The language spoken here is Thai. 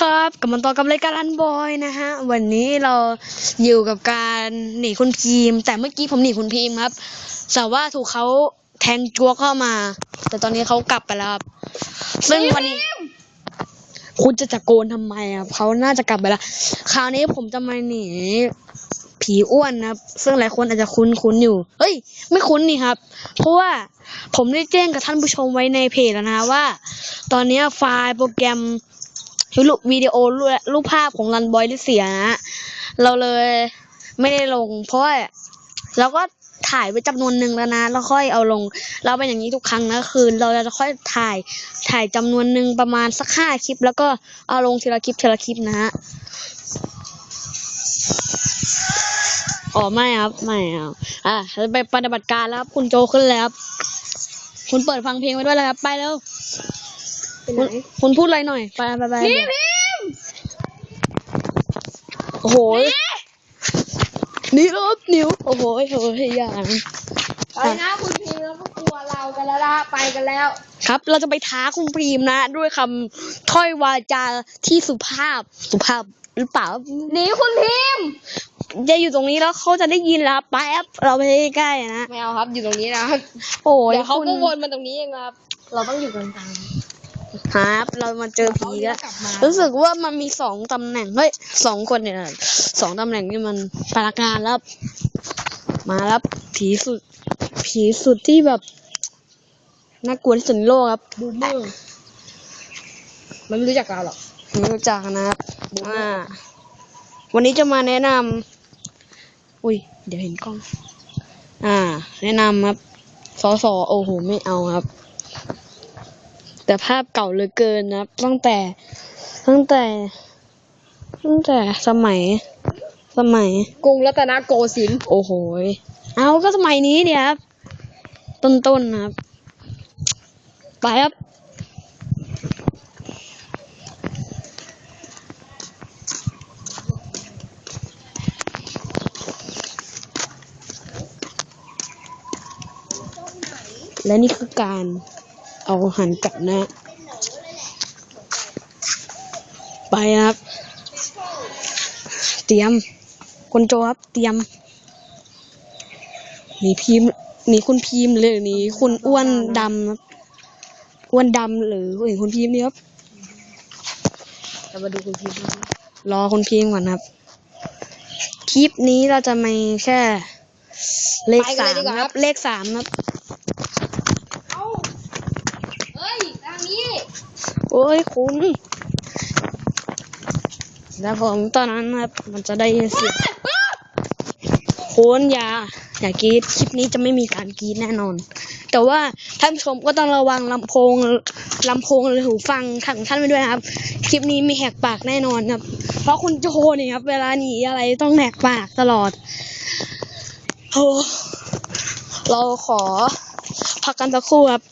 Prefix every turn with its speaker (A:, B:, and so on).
A: ครับกลับมาต่อกับรายการรันบอยนะฮะ วันนี้เราอยู่กับการหนีคุณพีม แต่เมื่อกี้ผมหนีคุณพีมครับแต่ว่าถูกเขาแทงจัวเข้ามา แต่ตอนนี้เขากลับไปแล้วครับซึ่งวันนี้ คุณจะตะโกนทำไมครับเขาน่าจะกลับไปแล้ว คราวนี้ผมจะมาหนีผีอ้วนนะครับ ซึ่งหลายคนอาจจะคุ้นคุ้นอยู่ เฮ้ย ไม่คุ้นนี่ครับ เพราะว่าผมได้แจ้งกับท่านผู้ชมไว้ในเพจแล้วนะว่า ตอนนี้ไฟล์โปรแกรม รูปวิดีโอรูปภาพของรันบอยได้เสียนะเราเลยไม่ได้ลง เพราะเราก็ถ่ายไว้จำนวนหนึ่งแล้วนะแล้วค่อยเอาลง เราเป็นอย่างนี้ทุกครั้งนะคือเราจะค่อยถ่ายถ่ายจำนวนหนึ่งประมาณสักห้าคลิป แล้วก็เอาลงทีละคลิปทีละคลิปนะฮะอ๋อไม่ครับไม่ครับอะไปปฏิบัติการแล้วครับคุณโจขึ้นแล้วครับคุณเปิดฟังเพลงไว้ด้วยแล้วครับ ไปแล้ว
B: เป็นไหน
A: คุณคุณพูดอะไรหน่อย ไปไปไป
B: นี่พิมพ์
A: โอ้โหนี่รบนิ้ว โอ้โหโอ้โหอย่าง
B: ไปนะคุณพิมพ์แล้วก็กลัวเรากันแล้วละไปกันแล้ว
A: ครับเราจะไปท้าคุณพรีมนะ ด้วยคำถ้อยวาจาที่สุภาพสุภาพหรือเปล่า
B: หนีคุณพิมพ์
A: จะอยู่ตรงนี้แล้วเขาจะได้ยินแล้วแป๊บเราไปใกล้ๆนะ
B: ไม่เอาครับอยู่ตรงนี้นะครับ
A: โอ้ย
B: เดี๋ยวเขา
A: คุณ
B: ก็วนมาตรงนี้เองครับ เราต้องอยู่กลาง
A: ครับ เรามาเจอ
B: ๆ
A: ผีแล้ว
B: กลับมา
A: รู้สึกว่ามันมีสองตำแหน่ง เฮ้ยสองคนเนี่ยนะสองตำแหน่งนี่มันปราการแล้ว มาแล้วผีสุด ผีสุดที่แบบน่ากลัวที่สุดในโลกครับ
B: บูมเมอร์มันไม่รู้จักเราหรอก
A: ไม่รู้จักนะครับอ่าวันนี้จะมาแนะนำอุ้ย เดี๋ยวเห็นกล้อง อ่า แนะนำครับสอสอโอ้โห ไม่เอาครับ แต่ภาพเก่าเหลือเกินนะครับตั้งแต่ ตั้งแต่ ตั้งแต่สมัย สมัย
B: กรุงรัตนโกสินทร์
A: โอ้โหยเอาก็สมัยนี้เนี่ยครับ ต้นๆนะครับ ไปครับ และนี่คือการ เอาหันกลับนะ ไปครับ เตรียม คนโจครับ เตรียมหนีพิมพ์หนีคุณพิมพ์หรือหนีคุณอ้วนดำครับอ้วนดำหรือหนีคุณพิมพ์นี่ครับ
B: เรามาดูคุณพิมพ์ครับ
A: รอคุณพิมพ์ก่อนครับคลิปนี้เราจะมีแค่ เลขสามครับ เลขสามครับ
B: เอ้าเฮ้ยทาง นี้
A: โอ้ยคุณแล้วผมตอนนั้นนะครับมันจะได้ยินเสียงคุณอย่าอย่ากรีดคลิปนี้จะไม่มีการกรีดแน่นอน แต่ว่าท่านผู้ชมก็ต้องระวังลำโพงลำโพงหรือหูฟังของท่านไว้ด้วยนะครับ คลิปนี้มีแหกปากแน่นอนครับ เพราะคุณโจนี่ครับ เวลาหนีอะไรต้องแหกปากตลอดโอ้เราขอพักกันสักครู่ครับ